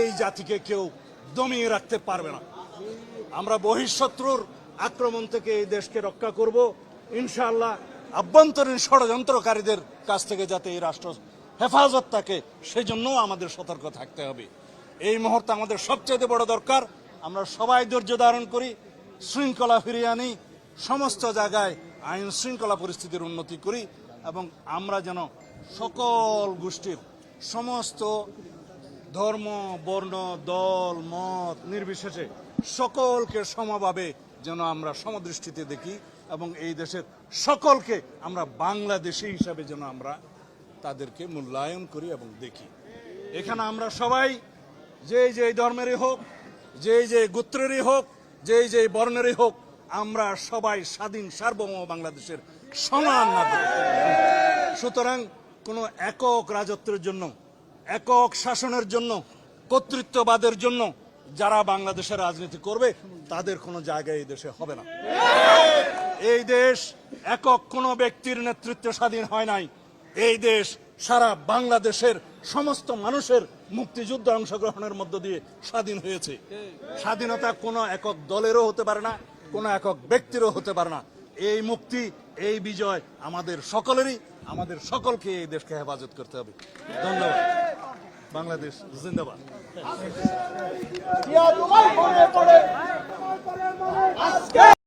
এই জাতিকে কেউ দমিয়ে রাখতে পারবে না। আমরা বহিঃশত্রুর আক্রমণ থেকে এই দেশকে রক্ষা করব। ইনশাআল্লাহ আভ্যন্তরীণ ষড়যন্ত্রকারীদের কাছ থেকে যাতে এই রাষ্ট্র হেফাজত থাকে সেই জন্যও আমাদের সতর্ক থাকতে হবে। এই মুহূর্তে আমাদের সবচেয়ে বড় দরকার, আমরা সবাই ধৈর্য ধারণ করি, শৃঙ্খলা ফিরিয়ে আনি, সমস্ত জায়গায় আইন শৃঙ্খলা পরিস্থিতির উন্নতি করি এবং আমরা যেন সকল গোষ্ঠীর সমস্ত ধর্ম, বর্ণ, দল, মত নির্বিশেষে সকলকে সমভাবে যেন আমরা সমদৃষ্টিতে দেখি এবং এই দেশের সকলকে আমরা বাংলাদেশি হিসাবে যেন আমরা তাদেরকে মূল্যায়ন করি এবং দেখি। এখানে আমরা সবাই যে যে ধর্মেরই হোক যে যে গোত্রেরই হোক যে যে বর্ণেরই হোক, আমরা সবাই স্বাধীন, সার্বভৌম বাংলাদেশের সমান সুতরাং কোনো একক রাজত্বের জন্য একক শাসনের জন্য, কর্তৃত্ববাদের জন্য যারা বাংলাদেশের রাজনীতি করবে, তাদের কোনো জায়গা এই দেশে হবে না। এই দেশ একক কোনো ব্যক্তির নেতৃত্বে স্বাধীন হয় নাই। এই দেশ সারা বাংলাদেশের সমস্ত মানুষের মুক্তিযুদ্ধ অংশগ্রহণের মধ্য দিয়ে স্বাধীন হয়েছে। স্বাধীনতা কোনো একক দলেরও হতে পারে না, কোনো একক ব্যক্তিরও হতে পারে না। এই মুক্তি, এই বিজয় আমাদের সকলেরই, আমাদের সকলকে এই দেশকে হেফাজত করতে হবে। ধন্যবাদ। বাংলাদেশ জিন্দাবাদ।